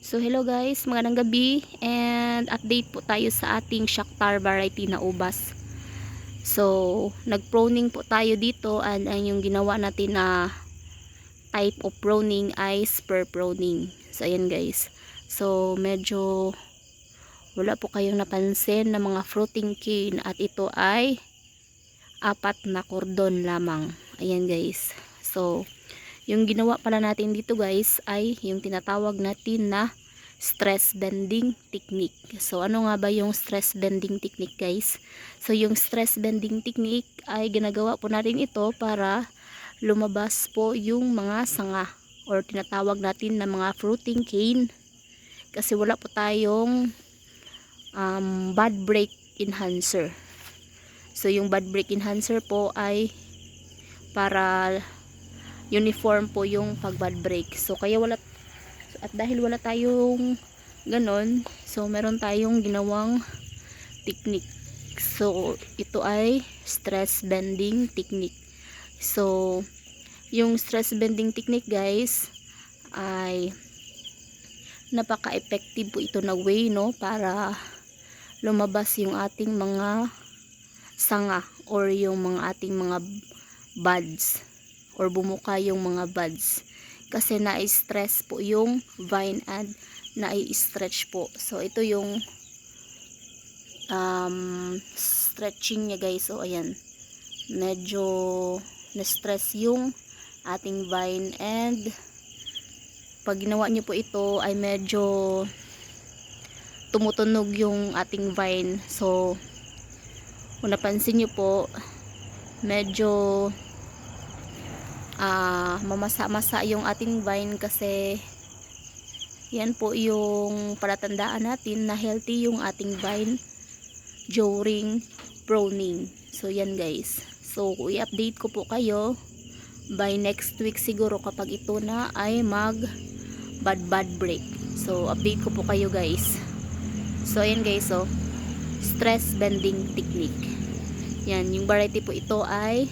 So hello guys, magandang gabi and update po tayo sa ating Shakhtar variety na ubas. So nag-proning po tayo dito and ang yung ginawa natin na type of proning ay spur proning. So ayan guys. So medyo wala po kayong napansin na mga fruiting cane at ito ay apat na kordon lamang. Ayan guys. So yung ginawa pala natin dito guys ay yung tinatawag natin na stress bending technique. So ano nga ba yung stress bending technique guys? So yung stress bending technique ay ginagawa po natin ito para lumabas po yung mga sanga or tinatawag natin na mga fruiting cane kasi wala po tayong um, bud break enhancer. So yung bud break enhancer po ay para uniform po yung pag-bad break. So, kaya wala, at dahil wala tayong ganon, so meron tayong ginawang technique. So, ito ay stress bending technique. So, yung stress bending technique guys, ay napaka-effective po ito na way, no, para lumabas yung ating mga sanga or yung mga ating mga buds or bumuka yung mga buds. Kasi na-stress po yung vine and na-stretch po. So ito yung um, stretching niya guys. So ayan. Medyo na-stress yung ating vine and pag ginawa niyo po ito ay medyo tumutunog yung ating vine. So kung napansin niyo po medyo ah mamasa-masa yung ating vine kasi yan po yung palatandaan natin na healthy yung ating vine during pruning. So yan guys. So i-update ko po kayo by next week siguro kapag ito na ay mag bad bad break. So update ko po kayo guys. So ayan guys so stress bending technique. Yan yung variety po ito ay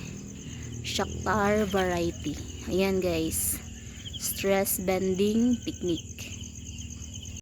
Shakhtar variety. Ayan guys. Stress bending technique.